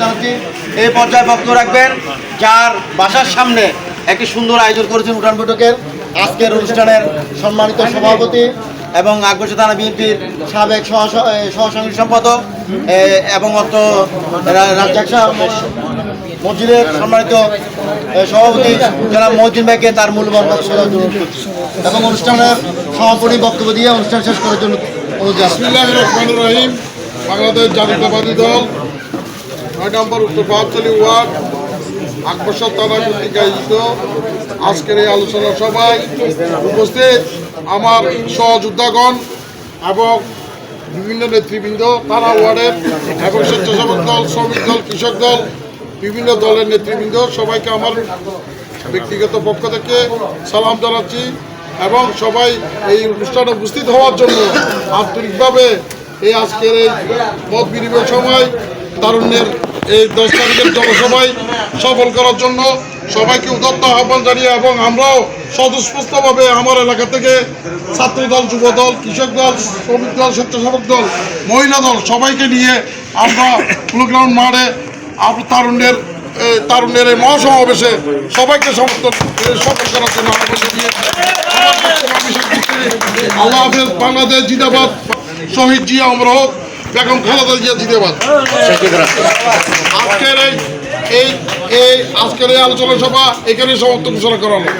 জানাচ্ছি এই পর্যায়ে বক্তব্য রাখবেন, যার বাসার সামনে একটি সুন্দর আয়োজন করেছেন উঠান বৈঠকের। আজকের অনুষ্ঠানের সম্মানিত সভাপতি এবং আকবর্ষ থানা বিএনপির সাবেক সহ সহসংগী সম্পাদক এবং অত রাজ্জাক মসজিদের সম্মানিত সভাপতি জনাব মহজিন ভাইকে তার মূল্যবান করছি। এবং অনুষ্ঠানের সমাপনী বক্তব্য দিয়ে অনুষ্ঠান শেষ করার জন্য বাংলাদেশ জাতীয়তাবাদী দল নয় নম্বর উত্তর বাহাত্তলি ওয়ার্ড আকবর্ষা থানা কর্তৃক আয়োজিত আজকের এই আলোচনা সভায় উপস্থিত আমার সহযোদ্ধাগণ এবং বিভিন্ন নেতৃবৃন্দ, থানা ওয়ার্ডের এবং স্বেচ্ছাসেবক দল, শ্রমিক দল, কৃষক দল, বিভিন্ন দলের নেতৃবৃন্দ, সবাইকে আমার ব্যক্তিগত পক্ষ থেকে সালাম জানাচ্ছি এবং সবাই এই অনুষ্ঠানে উপস্থিত হওয়ার জন্য আন্তরিকভাবে এই আজকের এই মত বিনিময় সময় তারুণ্যের এই দশ তারিখের জনসভায় সফল করার জন্য সবাইকে উদত্ত আহ্বান জানিয়ে এবং আমরাও স্বতঃস্ফূর্তভাবে আমার এলাকা থেকে ছাত্রী দল, যুব দল, কৃষক দল, শ্রমিক দল, স্বেচ্ছাসেবক দল, মহিলা দল সবাইকে নিয়ে আমরা প্লোগ্রাউন্ড মাঠে তারুণ্যের তারুণ্যের এই মহাসমাবেশে সবাইকে সমর্থন সফল করার জন্য। আল্লাহ হাফেজ, বাংলাদেশ জিন্দাবাদ, শহীদ জিয়া, অমর হোক বেগম খালেদা জিয়া পারে আজকের এই এই আজকের এই আলোচনা সভা এখানে সমাপ্ত ঘোষণা করা হলো।